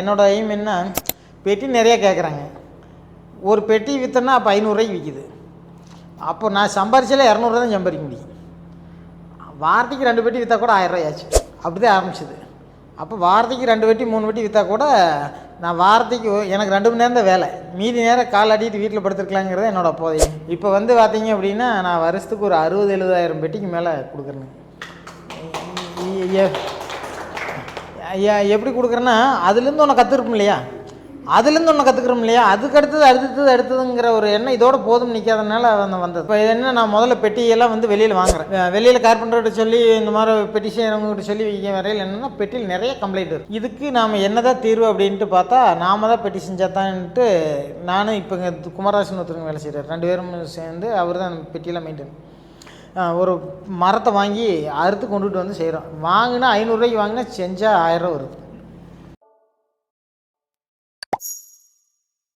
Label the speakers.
Speaker 1: என்னோட எய்ம் என்ன? பெட்டி நிறைய கேட்குறாங்க ஒரு பெட்டி விற்றுனா அப்போ ஐநூறுரூவாய்க்கு விற்கிது அப்போ நான் சம்பாரிச்சாலே இரநூறுவா தான் சம்பாதிக்க முடியும். வாரத்துக்கு ரெண்டு பெட்டி விற்றா கூட ஆயிரரூவாயாச்சு அப்படி தான் ஆரம்பிச்சது. அப்போ வாரத்துக்கு ரெண்டு வெட்டி மூணு வெட்டி விற்றா கூட நான் வாரத்துக்கு எனக்கு ரெண்டு மணி நேரம் தான் வேலை. மீதி நேரம் கால் அடிட்டு வீட்டில் படுத்துருக்கலாங்கிறது என்னோட போதையும் இப்போ வந்து பார்த்தீங்க அப்படின்னா நான் வருஷத்துக்கு ஒரு அறுபது எழுபதாயிரம் பெட்டிக்கு மேலே கொடுக்குறேன் ஐயா எப்படி கொடுக்குறேன்னா அதுலேருந்து ஒன்று கற்றுருப்போம் இல்லையா? அதுலேருந்து ஒன்று கற்றுக்குறோம் இல்லையா? அதுக்கு அடுத்தது அடுத்தது அடுத்ததுங்கிற ஒரு எண்ணம் இதோட போதும் நிற்காதனால வந்து வந்தது. இப்போ என்ன நான் முதல்ல பெட்டியெல்லாம் வந்து வெளியில் வாங்குறேன். வெளியில் கார்பெண்டர்கிட்ட சொல்லி இந்த மாதிரி பெட்டி செய்கிறவங்ககிட்ட சொல்லி வைக்க வரையில் என்னென்னா பெட்டியில் நிறைய கம்ப்ளைண்ட் இருக்குது இதுக்கு நாம் என்னதான் தீர்வு அப்படின்ட்டு பார்த்தா நாம தான் பெட்டி செஞ்சாதான்ட்டு நானும் இப்போ இங்கே குமராசன் ஒருத்தருங்க வேலை செய்கிறார் ரெண்டு பேரும் சேர்ந்து அவர் தான் பெட்டியெல்லாம் மெயின்டைன் ஒரு மரத்தை வாங்கி அறுத்து கொண்டுட்டு வந்து செய்கிறோம் வாங்கினா ஐநூறுரூவாய்க்கு வாங்கினா செஞ்சால் ஆயிரரூவா வருது